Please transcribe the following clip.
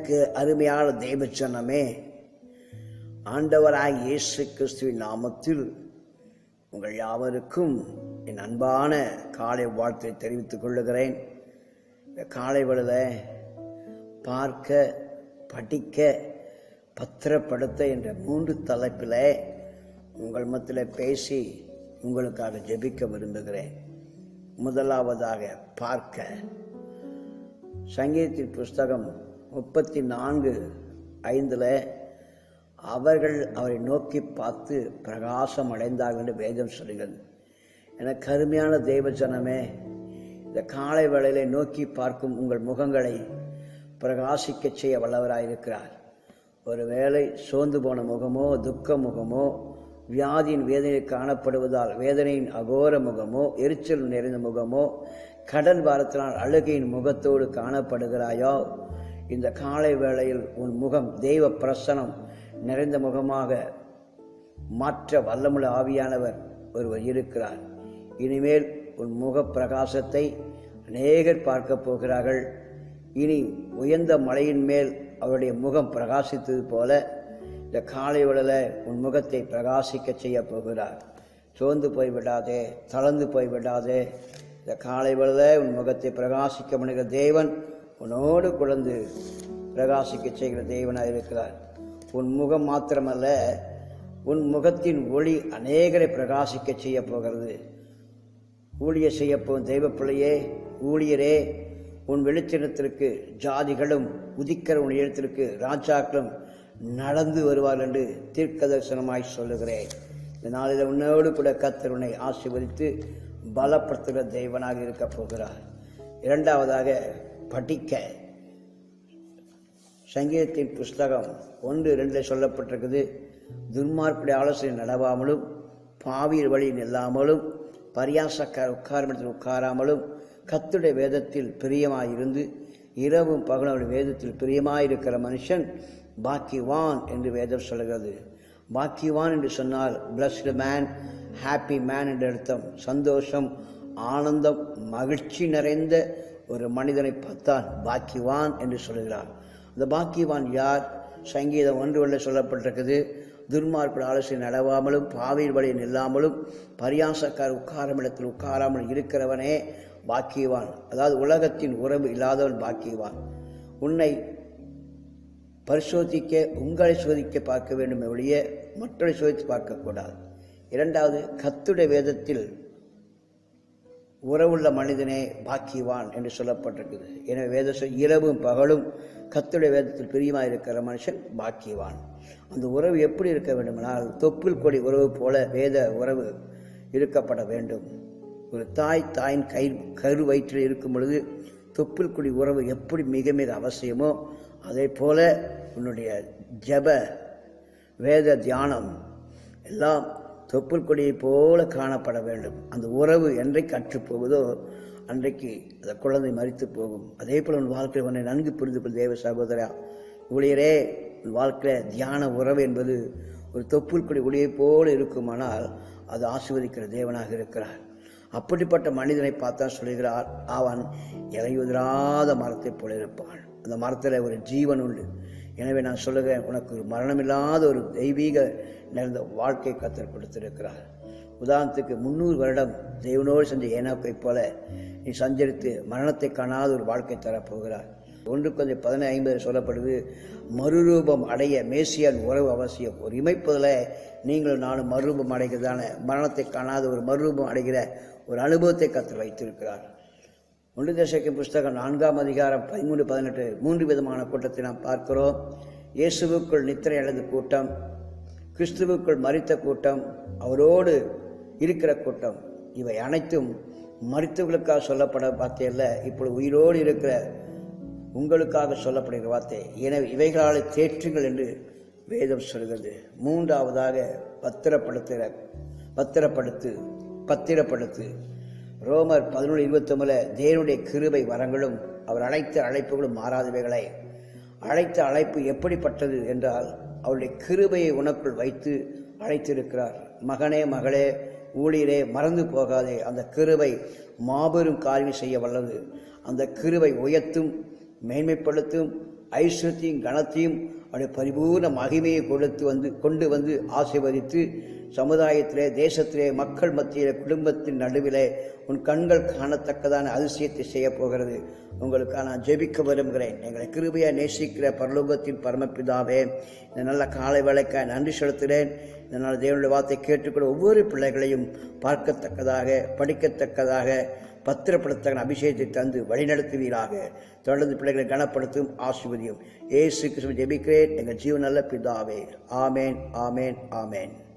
எனக்கு அருமையான தெய்வச்சனமே ஆண்டவராய் இயேசு கிறிஸ்துவின் நாமத்தில் உங்கள் யாவருக்கும் என் அன்பான காலை வாழ்த்தை தெரிவித்துக் கொள்ளுகிறேன். இந்த காலை வேளையில பார்க்க படிக்க பத்திரப்படுத்த என்ற மூன்று தலைப்பில் உங்கள் மத்தியில் பேசி உங்களுக்காக ஜெபிக்க விரும்புகிறேன். முதலாவதாக பார்க்க சங்கீதத்தின் புஸ்தகம் முப்பத்தி நான்கு ஐந்தில் அவர்கள் அவரை நோக்கி பார்த்து பிரகாசம் அடைந்தார்கள் என்று வேதம் சொல்கிறது என கருமையான தெய்வ ஜனமே இந்த காலை வேளையிலே நோக்கி பார்க்கும் உங்கள் முகங்களை பிரகாசிக்க செய்ய வல்லவராயிருக்கிறார். ஒருவேளை சோர்ந்து போன முகமோ துக்க முகமோ வியாதியின் வேதனை காணப்படுவதால் வேதனையின் அகோர முகமோ எரிச்சல் நிறைந்த முகமோ கடன் வாரத்தினால் அழுகையின் முகத்தோடு காணப்படுகிறாயோ இந்த காலை வேளையில் உன் முகம் தெய்வ பிரசனம் நிறைந்த முகமாக மாற்ற வல்லமுள்ள ஆவியானவர் ஒருவர் இருக்கிறார். இனிமேல் உன் முக பிரகாசத்தை அநேகர் பார்க்க போகிறார்கள். இனி உயர்ந்த மலையின் மேல் அவருடைய முகம் பிரகாசித்தது போல இந்த காலை வேளையில் உன் முகத்தை பிரகாசிக்க செய்ய போகிறார். சோர்ந்து போய்விடாதே தளர்ந்து போய்விடாதே இந்த காலை வேளையில் உன் முகத்தை பிரகாசிக்க பண்ணுகிற தேவன் உன்னோடு குழந்து பிரகாசிக்க செய்கிற தேவனாக இருக்கிறார். உன் முகம் மாத்திரமல்ல உன் முகத்தின் ஒளி அநேகரை பிரகாசிக்க செய்ய போகிறது. ஊழிய செய்யப்போகும் தெய்வ பிள்ளையே ஊழியரே உன் வெளிச்சனத்திற்கு ஜாதிகளும் உதிக்கிற உன் எழுத்திற்கு ராஜாக்களும் நடந்து வருவார் என்று தீர்க்க தரிசனமாய் சொல்லுகிறேன். இந்த நாளில் உன்னோடு கூட கத்தர் உன்னை ஆசீர்வதித்து பலப்படுத்துகிற தெய்வனாக இருக்க போகிறார். இரண்டாவதாக படிக்க. சங்கீதத்தின் புஸ்தகம் ஒன்று ரெண்டில் சொல்லப்பட்டிருக்குது. துன்மார்க்குடைய ஆலோசனை நடவாமலும் பாவியர் வழி நில்லாமலும் பரியாசக்கார உட்காரமிடத்தில் உட்காராமலும் கத்துடைய வேதத்தில் பிரியமாயிருந்து இரவும் பகலும் வேதத்தில் பிரியமாயிருக்கிற மனுஷன் பாக்கிவான் என்று வேதம் சொல்கிறது. பாக்கிவான் என்று சொன்னால் பிளஸ்டு மேன் ஹாப்பி மேன் என்று அர்த்தம். சந்தோஷம் ஆனந்தம் மகிழ்ச்சி நிறைந்த ஒரு மனிதனை பார்த்தால் பாக்கிவான் என்று சொல்கிறார். அந்த பாக்கியவான் யார்? சங்கீதம் ஒன்று ஒன்று சொல்லப்பட்டிருக்குது. துர்மார்ப்பட ஆலோசனை நடவாமலும் பாவையில் வழி நில்லாமலும் பரியாசக்கார் உட்காரம் இடத்தில் உட்காராமல் இருக்கிறவனே பாக்கியவான். அதாவது உலகத்தின் உறவு இல்லாதவன் பாக்கியவான். உன்னை பரிசோதிக்க உங்களை சோதிக்க பார்க்க வேண்டும் ஒழிய மற்றொரு சோதித்து பார்க்கக்கூடாது. இரண்டாவது கத்துடைய வேதத்தில் உறவுள்ள மனிதனே பாக்கியவான் என்று சொல்லப்பட்டிருக்குது. எனவே வேத சொல் இரவும் பகலும் கத்துடைய வேதத்தில் பிரியமாக இருக்கிற மனுஷன் பாக்கியவான். அந்த உறவு எப்படி இருக்க வேண்டுமானால் தொப்புள் கொடி உறவு போல வேத உறவு இருக்கப்பட வேண்டும். ஒரு தாய் தாயின் கை கரு வயிற்றில் இருக்கும் பொழுது தொப்புள் கொடி உறவு எப்படி மிக மிக அவசியமோ அதே போல உன்னுடைய ஜப வேத தியானம் எல்லாம் தொப்புள் கொடியைப் போல காணப்பட வேண்டும். அந்த உறவு என்றைக்கு அற்றுப்போகுதோ அன்றைக்கு அந்த குழந்தை மறித்து போகும். அதே போல் உன் வாழ்க்கையில் உன்னை நன்கு புரிந்து கொள் தேவ சகோதரா. ஊழியரே உன் வாழ்க்கையில் தியான உறவு என்பது ஒரு தொப்புள் கொடி ஒளியைப் போல இருக்குமானால் அது ஆசிர்வதிக்கிற தேவனாக இருக்கிறார். அப்படிப்பட்ட மனிதனை பார்த்தா சொல்கிறார் அவன் இலையுதிராத மரத்தைப் போல இருப்பான். அந்த மரத்தில் ஒரு ஜீவன் உண்டு. எனவே நான் சொல்லுகிறேன் உனக்கு ஒரு மரணமில்லாத ஒரு தெய்வீக நிறைந்த வாழ்க்கை கத்தர் கொடுத்திருக்கிறார். உதாரணத்துக்கு முந்நூறு வருடம் தெய்வனோடு செஞ்ச ஏனாக்கைப் போல நீ சஞ்சரித்து மரணத்தை காணாத ஒரு வாழ்க்கை தரப்போகிறார் ஒன்று கொஞ்சம் பதினை ஐம்பது சொல்லப்படுது மறுரூபம் அடைய மேசியான் உறவு அவசியம். ஒரு இமைப்பதில் நீங்களும் நானும் மறுரூபம் அடைகிறதான மரணத்தை காணாத ஒரு மறுரூபம் அடைகிற ஒரு அனுபவத்தை கற்று வைத்திருக்கிறார். ஒன்று தசைக்கு புஸ்தகம் நான்காம் அதிகாரம் பதிமூன்று பதினெட்டு மூன்று விதமான கூட்டத்தை நாம் பார்க்கிறோம். இயேசுவுக்குள் நித்திரை அடைந்த கூட்டம் கிறிஸ்துவுக்குள் மறித்த கூட்டம் அவரோடு இருக்கிற கூட்டம் இவை அனைத்தும் மருத்துவர்களுக்காக சொல்லப்பட வார்த்தையல்ல இப்பொழுது உயிரோடு இருக்கிற உங்களுக்காக சொல்லப்படுகிற வார்த்தை. எனவே இவைகளால் தேற்றுங்கள் என்று வேதம் சொல்கிறது. மூன்றாவதாக பத்திரப்படுத்துகிற பத்திரப்படுத்து பத்திரப்படுத்து. ரோமர் பதினொன்று இருபத்தொம்பதில் தேவனுடைய கிருபை வரங்களும் அவர் அழைத்த அழைப்புகளும் மாறாதவைகளை. அழைத்த அழைப்பு எப்படிப்பட்டது என்றால் அவருடைய கிருபையை உனக்குள் வைத்து அழைத்திருக்கிறார். மகனே மகளே ஊழியரே மறந்து போகாதே. அந்த கிருபை மாபெரும் காரியம் செய்ய வல்லது. அந்த கிருபை உயர்த்தும் மேன்மைப்படுத்தும் ஐஸ்வர்யத்தையும் கணத்தையும் அவருடைய பரிபூர்ண மகிமையை கொடுத்து வந்து கொண்டு வந்து ஆசீர்வதித்து சமுதாயத்திலே தேசத்திலே மக்கள் மத்தியிலே குடும்பத்தின் நடுவிலே உன் கண்கள் காணத்தக்கதான அதிசயத்தை செய்ய போகிறது. உங்களுக்காக நான் ஜெபிக்க விரும்புகிறேன். எங்களை கிருபையாக நேசிக்கிற பரலோகத்தின் பரமபிதாவே இந்த நல்ல காலை வேலைக்காக நன்றி செலுத்துகிறேன். இதனால் தேவனுடைய வார்த்தை கேட்டுக்கொள்ள ஒவ்வொரு பிள்ளைகளையும் பார்க்கத்தக்கதாக படிக்கத்தக்கதாக பத்திரப்படுத்தகன் அபிஷேகத்தை தந்து வழிநடத்துவீராக. தொடர்ந்து பிள்ளைகளை கனப்படுத்தும் ஆசிர்வதியும். ஏசு கிருஷ்ணன் ஜெபிக்கிறேன். எங்கள் ஜீவன் நல்ல பிதாவே. ஆமேன் ஆமேன் ஆமேன்.